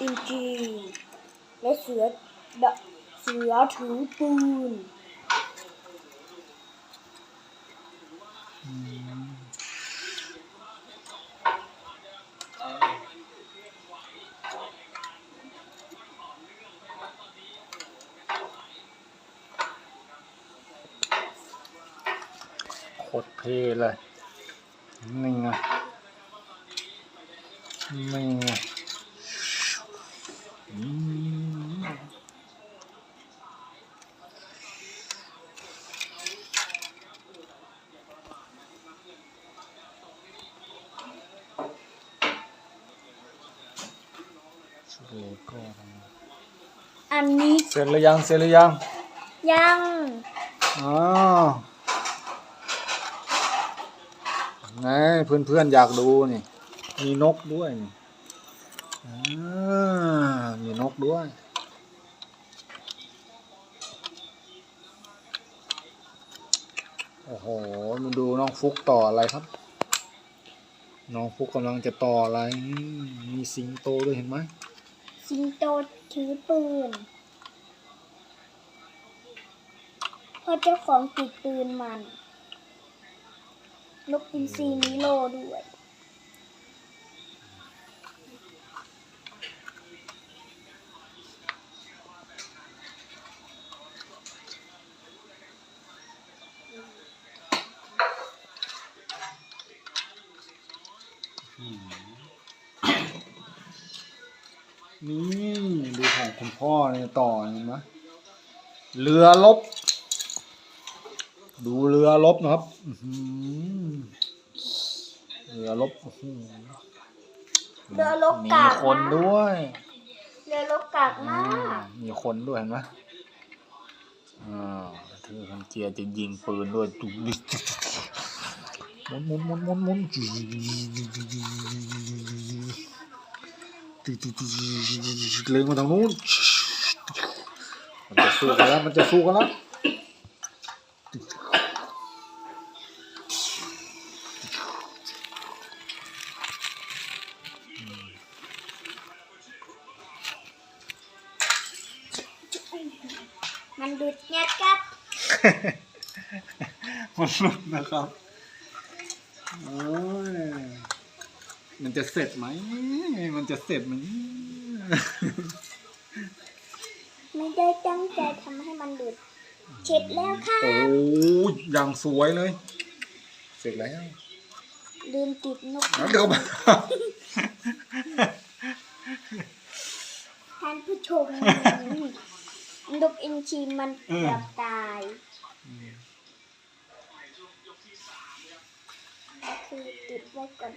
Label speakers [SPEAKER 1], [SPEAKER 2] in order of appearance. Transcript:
[SPEAKER 1] อินจีและเสือดะเสือถือปืน
[SPEAKER 2] โคตรเท่เลยนี่ไงนี่ไงอืมเลโก้ทำไม
[SPEAKER 1] อันนี้
[SPEAKER 2] เสร็จหรือยังเสร็จหรือยัง
[SPEAKER 1] ยัง
[SPEAKER 2] อ๋อไงเพื่อนเพื่อนๆอยากดูนี่ มีนกด้วยนี่อ่ามีนกด้วยโอ้โหมาดูน้องฟุกต่ออะไรครับ น้องฟุกกำลังจะต่ออะไรอืมมีสิงโตด้วยเห็นไหม
[SPEAKER 1] สิงโตถือปืนเพราะเจ้าของติดปืนมัน นกอินทรีมิโลด้วย
[SPEAKER 2] นี่ดูของคุณพ่อเนี่ยต่อเห็นไหมเรือลบ ดูเรือลบนะครับอื้อหือเรือลบโอ้โห
[SPEAKER 1] เรือรบ
[SPEAKER 2] มี
[SPEAKER 1] กาก
[SPEAKER 2] คน
[SPEAKER 1] มาก
[SPEAKER 2] ด้วย
[SPEAKER 1] เรือรบกาก
[SPEAKER 2] อื
[SPEAKER 1] มามก
[SPEAKER 2] มีคนด้วยเห็นไหมอ่าเธอคันเจียจะยิงปืนด้วยจุ๊ดิหมุนหมุนหมุนหมุนหมุน เล็งมาทางนู้น มันจะสู้กันแล้ว มันจะสู้กันแล้ว
[SPEAKER 1] มันดุดเงียบกับ
[SPEAKER 2] มันหลุดนะครับโอ้ย มันจะเสร็จไหม มันจะเสร็จไหม
[SPEAKER 1] ไม่ได้ตั้งใจทำให้มันดุดเช็ดแล้วค่ะ
[SPEAKER 2] โอ้ยอย่างสวยเลย เสร็จแล้ว
[SPEAKER 1] ลืมติดนก
[SPEAKER 2] แล้วเดี๋ยวมา
[SPEAKER 1] ท่านผู้ชม นกอินทรีมันเกือบตาย คือติดไว้ก่อน